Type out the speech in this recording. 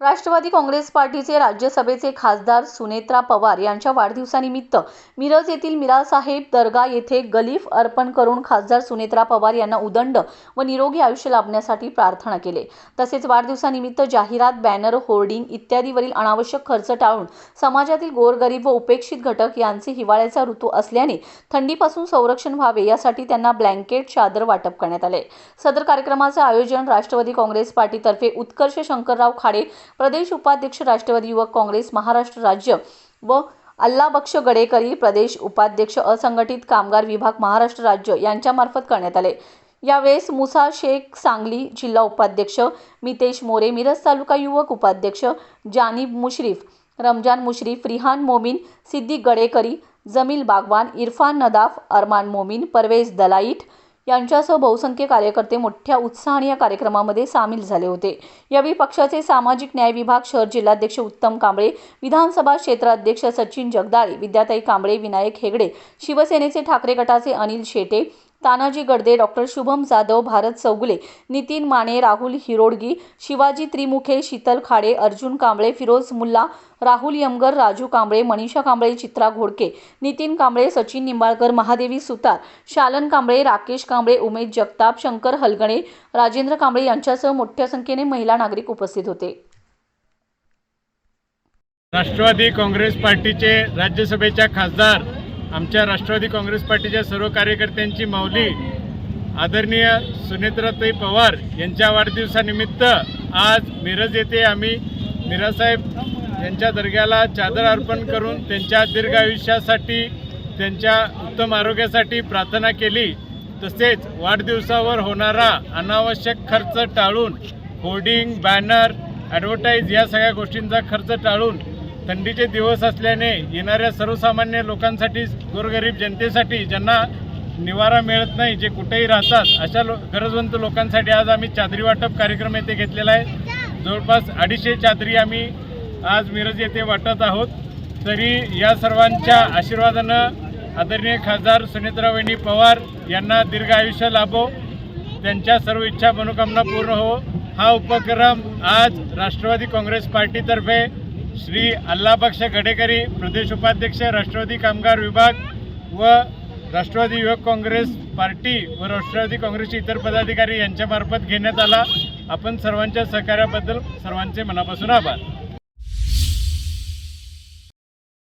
राष्ट्रवादी काँग्रेस पार्टीचे राज्यसभेचे खासदार सुनेत्रा पवार यांच्या वाढदिवसानिमित्त मिरज येथील मिरासाहेब दर्गा येथे गलीफ अर्पण करून खासदार सुनेत्रा पवार यांना उदंड व निरोगी आयुष्य लाभण्यासाठी प्रार्थना केले. तसेच वाढदिवसानिमित्त जाहिरात बॅनर होर्डिंग इत्यादीवरील अनावश्यक खर्च टाळून समाजातील गोरगरीब व उपेक्षित घटक यांचे हिवाळ्याचा ऋतू असल्याने थंडीपासून संरक्षण व्हावे यासाठी त्यांना ब्लँकेट चादर वाटप करण्यात आले. सदर कार्यक्रमाचे आयोजन राष्ट्रवादी काँग्रेस पार्टीतर्फे उत्कर्ष शंकरराव खाडे प्रदेश उपाध्यक्ष राष्ट्रवादी युवक काँग्रेस महाराष्ट्र राज्य व अल्लाबक्ष गडेकरी प्रदेश उपाध्यक्ष असंघटित कामगार विभाग महाराष्ट्र राज्य यांच्यामार्फत करण्यात आले. यावेळेस मुसा शेख सांगली जिल्हा उपाध्यक्ष मितेश मोरे मिरज तालुका युवक उपाध्यक्ष जानीब मुश्रीफ रमजान मुश्रीफ रिहान मोमीन सिद्दीक गडेकरी जमील बागवान इरफान नदाफ अरमान मोमीन परवेज दलाईट यांच्यासह बहुसंख्य कार्यकर्ते मोठ्या उत्साहाने या कार्यक्रमामध्ये सामील झाले होते. यावेळी पक्षाचे सामाजिक न्याय विभाग शहर जिल्हाध्यक्ष उत्तम कांबळे विधानसभा क्षेत्राध्यक्ष सचिन जगदाळे विद्याताई कांबळे विनायक हेगडे शिवसेनेचे ठाकरे गटाचे अनिल शेटे तानाजी गडदे डॉक्टर शुभम जाधव भारत चौगुले नितीन माने राहुल हिरोडगी शिवाजी त्रिमुखे शीतल खाडे अर्जुन कांबळे फिरोज मुल्ला राहुल यमगर राजू कांबळे मनीषा कांबळे चित्रा घोडके नितीन कांबळे सचिन निंबाळकर महादेवी सुतार शालन कांबळे राकेश कांबळे उमेश जगताप शंकर हलगणे राजेंद्र कांबळे यांच्यासह मोठ्या संख्येने महिला नागरिक उपस्थित होते. राष्ट्रवादी काँग्रेस पार्टीचे राज्यसभेच्या खासदार आमच्या राष्ट्रवादी काँग्रेस पार्टीच्या सर्व कार्यकर्त्यांची माऊली आदरणीय सुनेत्राताई पवार यांच्या वाढदिवसानिमित्त आज मिरज येथे आम्ही मिरासाहेब यांच्या दर्ग्याला चादर अर्पण करून त्यांच्या दीर्घ आयुष्यासाठी त्यांच्या उत्तम आरोग्यासाठी प्रार्थना केली. तसेच वाढदिवसावर होणारा अनावश्यक खर्च टाळून होर्डिंग बॅनर ॲडव्हर्टाईज या सगळ्या गोष्टींचा खर्च टाळून थंडीचे दिवस असल्याने येणाऱ्या सर्वसामान्य लोकांसाठी गोरगरीब जनतेसाठी ज्यांना निवारा मिळत नाही जे कुठेही राहतात अशा लो गरजवंत लोकांसाठी आज आम्ही चादरी वाटप कार्यक्रम येथे घेतलेला आहे. जवळपास अडीचशे चादरी आम्ही आज मिरज येथे वाटत आहोत. तरी या सर्वांच्या आशीर्वादानं आदरणीय खासदार सुनेत्रावहिनी पवार यांना दीर्घ आयुष्य लाभो. त्यांच्या सर्व इच्छा मनोकामना पूर्ण हो. हा उपक्रम आज राष्ट्रवादी काँग्रेस पार्टीतर्फे श्री अल्लाबक्ष गडेकरी प्रदेश उपाध्यक्ष राष्ट्रवादी कामगार विभाग व राष्ट्रवादी युवक काँग्रेस पार्टी व राष्ट्रवादी काँग्रेसचे इतर पदाधिकारी यांच्यामार्फत घेण्यात आला. आपण सर्वांच्या सहकार्याबद्दल सर्वांचे मनापासून आभार.